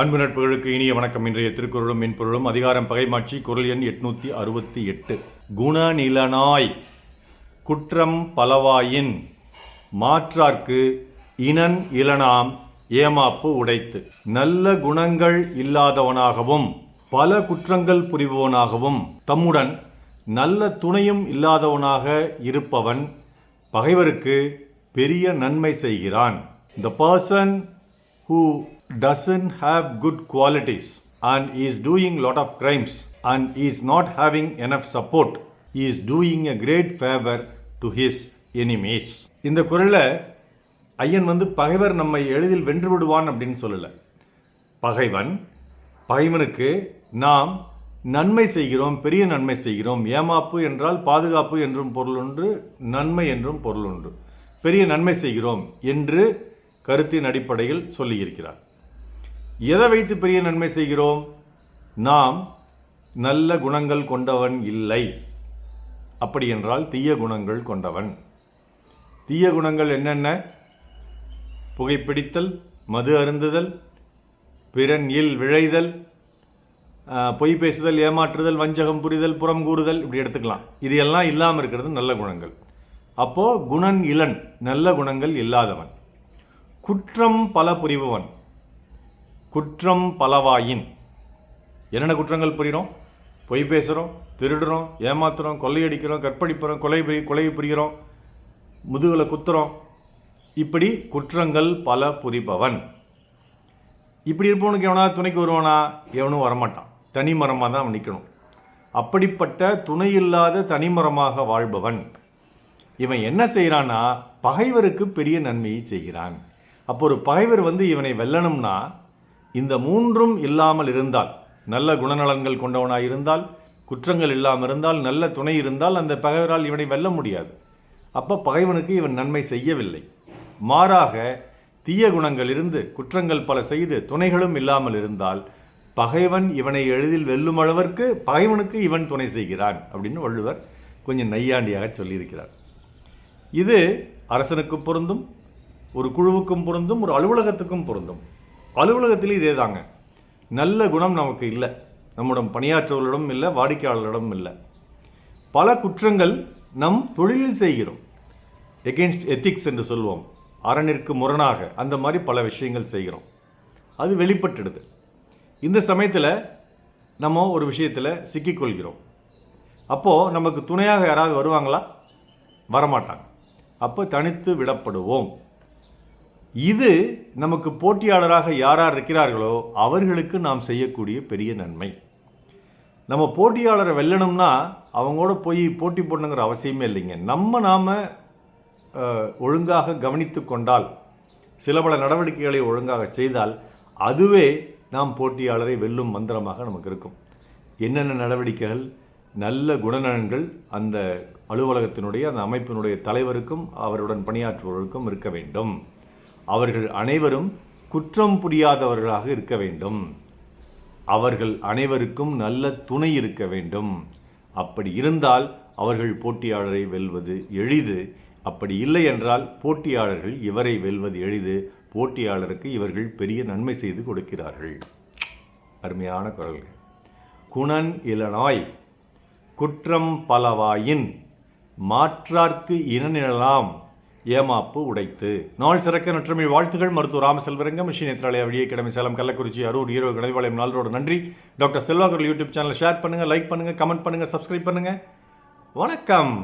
அன்பு நட்புகளுக்கு இனிய வணக்கம். இன்றைய திருக்குறளும் மென்பொருளும் அதிகாரம் பகைமாட்சி குரல் எண் எட்நூற்றி அறுபத்தி எட்டு. குணநிலனாய் குற்றம் பலவாயின் மாற்றார்க்கு இனன் இளனாம் ஏமாப்பு உடைத்து. நல்ல குணங்கள் இல்லாதவனாகவும் பல குற்றங்கள் புரிபவனாகவும் தம்முடன் நல்ல துணையும் இல்லாதவனாக இருப்பவன் பகைவருக்கு பெரிய நன்மை செய்கிறான். The person who doesn't have good qualities and is doing lot of crimes and is not having enough support he is doing a great favor to his enemies. இந்த குரலில் ஐயன் வந்து பகைவர் நம்மை எளிதில் வென்று விடுவான் அப்படின்னு சொல்லலை. பகைவன் பகைவனுக்கு நாம் நன்மை செய்கிறோம் பெரிய நன்மை செய்கிறோம். ஏமாப்பு என்றால் பாதுகாப்பு என்றும் பொருளுண்டு நன்மை என்றும் பொருள்ண்டு பெரிய நன்மை செய்கிறோம் என்று கருத்தின் அடிப்படையில் சொல்லியிருக்கிறார். எதை வைத்து பெரிய நன்மை செய்கிறோம்? நாம் நல்ல குணங்கள் கொண்டவன் இல்லை. அப்படி என்றால் தீய குணங்கள் கொண்டவன். தீய குணங்கள் என்னென்ன? புகைப்பிடித்தல் மது அருந்துதல் பிறன் இல் விழைதல் பொய் பேசுதல் ஏமாற்றுதல் வஞ்சகம் புரிதல் புறம் கூறுதல் இப்படி எடுத்துக்கலாம். இது எல்லாம் இல்லாமல் இருக்கிறது நல்ல குணங்கள். அப்போது குணன் இளன் நல்ல குணங்கள் இல்லாதவன். குற்றம் பல புரிபவன். குற்றம் பலவாயின். என்னென்ன குற்றங்கள் புரிகிறோம்? பொய் பேசுகிறோம் திருடுறோம் ஏமாத்துகிறோம் கொள்ளையடிக்கிறோம் கற்பழிப்புறோம் கொலை புரி- கொலை புரிகிறோம் முதுகில் குத்துறோம். இப்படி குற்றங்கள் பல புரிபவன். இப்படி இருப்பவனுக்கு எவனா துணைக்கு வருவானா? எவனும் வரமாட்டான். தனிமரமாக தான் அவன் நிற்கணும் அப்படிப்பட்ட துணை இல்லாத தனிமரமாக வாழ்பவன். இவன் என்ன செய்கிறான்னா பகைவருக்கு பெரிய நன்மையை செய்கிறான். அப்போ ஒரு பகைவர் வந்து இவனை வெல்லணும்னா இந்த மூன்றும் இல்லாமல் இருந்தால் நல்ல குணநலன்கள் கொண்டவனாக இருந்தால் குற்றங்கள் இல்லாமல் இருந்தால் நல்ல துணை இருந்தால் அந்த பகைவரால் இவனை வெல்ல முடியாது. அப்போ பகைவனுக்கு இவன் நன்மை செய்யவில்லை. மாறாக தீய குணங்கள் இருந்து குற்றங்கள் பல செய்து துணைகளும் இல்லாமல் இருந்தால் பகைவன் இவனை எளிதில் வெல்லும் அளவிற்கு பகைவனுக்கு இவன் துணை செய்கிறான் அப்படின்னு வள்ளுவர் கொஞ்சம் நையாண்டியாக சொல்லியிருக்கிறார். இது அரசனுக்கும் பொருந்தும் ஒரு குழுவுக்கும் பொருந்தும் ஒரு அலுவலகத்துக்கும் பொருந்தும். அலுவலகத்திலும் இதே தாங்க நல்ல குணம் நமக்கு இல்லை. நம்முடன் பணியாற்றுவர்களிடம் இல்லை வாடிக்கையாளர்களிடம் இல்லை. பல குற்றங்கள் நம் தொழிலில் செய்கிறோம். எகெயின்ஸ்ட் எத்திக்ஸ் என்று சொல்வோம். அரணிற்கு முரணாக அந்த மாதிரி பல விஷயங்கள் செய்கிறோம். அது வெளிப்பட்டுடுது. இந்த சமயத்தில் நம்ம ஒரு விஷயத்தில் சிக்கிக்கொள்கிறோம். அப்போது நமக்கு துணையாக யாராவது வருவாங்களா? வரமாட்டாங்க. அப்போ தனித்து விடப்படுவோம். இது நமக்கு போட்டியாளராக யாரார் இருக்கிறார்களோ அவர்களுக்கு நாம் செய்யக்கூடிய பெரிய நன்மை. நம்ம போட்டியாளரை வெல்லணும்னா அவங்களோட போய் போட்டி போடணுங்கிற அவசியமே இல்லைங்க. நம்ம நாம் ஒழுங்காக கவனித்து கொண்டால் சில பல நடவடிக்கைகளை ஒழுங்காக செய்தால் அதுவே நாம் போட்டியாளரை வெல்லும் மந்திரமாக நமக்கு இருக்கும். என்னென்ன நடவடிக்கைகள் நல்ல குணநலன்கள் அந்த அலுவலகத்தினுடைய அந்த அமைப்பினுடைய தலைவருக்கும் அவருடன் பணியாற்றுபவர்களுக்கும் இருக்க வேண்டும். அவர்கள் அனைவரும் குற்றம் புரியாதவர்களாக இருக்க வேண்டும். அவர்கள் அனைவருக்கும் நல்ல துணை இருக்க வேண்டும். அப்படி இருந்தால் அவர்கள் போட்டியாளரை வெல்வது எளிது. அப்படி இல்லை என்றால் போட்டியாளர்கள் இவரை வெல்வது எளிது. போட்டியாளருக்கு இவர்கள் பெரிய நன்மை செய்து கொடுக்கிறார்கள். அருமையான குரல்கள். குணன் இலனாய் குற்றம் பலவாயின் மாற்றார்க்கு இனநிழலாம். ஏமாப்பு உடைத்து. நாள் சிறக்க நற்றமிழ் வாழ்த்துகள். மருத்துவர் ராமசெல்வரங்கம் மிஷின் எத்திராலய வழியே கிழமை சேலம் கள்ளக்குறிச்சி அரூர் ஈரோடு கடைவாளையம் நாளோட நன்றி. டாக்டர் செல்வாகர் யூடியூப் சேனலை ஷேர் பண்ணுங்கள் லைக் பண்ணுங்கள் கமெண்ட் பண்ணுங்கள் சப்ஸ்கிரைப் பண்ணுங்கள் வணக்கம்.